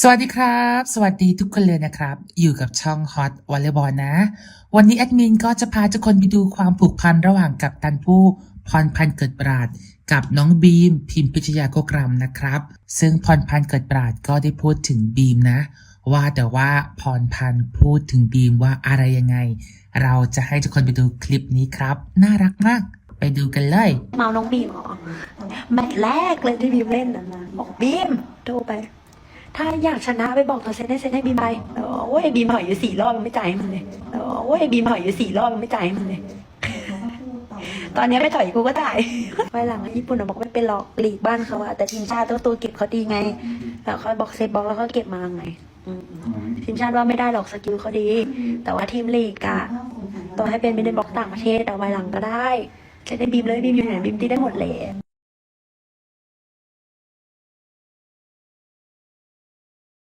สวัสดีครับ สวัสดีทุกคนเลยนะครับ อยู่กับช่อง Hot v o l l e y b a l l นะ วันนี้แอดมินก็จะพาทุกคนไปดูความผูกพันระหว่างกับตันผู้พรพันเกิดปราด กับน้องบีม พิมพิชยาโกกรัมนะครับ ซึ่งพรพันเกิดปราดก็ได้พูดถึงบีมนะ ว่าแต่ว่าพรพันพูดถึงบีมว่าอะไรยังไง เราจะให้ทุกคนไปดูคลิปนี้ครับ น่ารักมาก ไปดูกันเลย เมาน้องบีมเหรอแมตช์แรกเลยที่บีมเล่นนะบอกบีมโทรไป ถ้าอยากชนะไปบอกตัวเซนให้เซนให้บีมไปโอ้ยบีมหอยอยู่สี่รอบมันไม่จ่ายให้มันเลยโอ้ยบีมหอยอยู่สี่รอบมันไม่จ่ายให้มันเลย ตอนนี้ไม่ถอยกูก็จ่ายไปหลังอะญี่ปุ่นอะบอกไม่เป็นหรอกลีกบ้านเขาอะแต่ทีมชาติตัวตัวเก็บเขาดีไงแล้วเขาบอกเซตบล็อกแล้วก็เก็บมาไงทีมชาติว่าไม่ได้หรอกสกิลเขาดี แต่ว่าทีมลีกอะต่อให้เป็นไม่ได้บล็อกต่างประเทศเอาไว้หลังก็ได้จะได้บีมเลยบีมอยู่ไหนบีมตีได้หมดเลย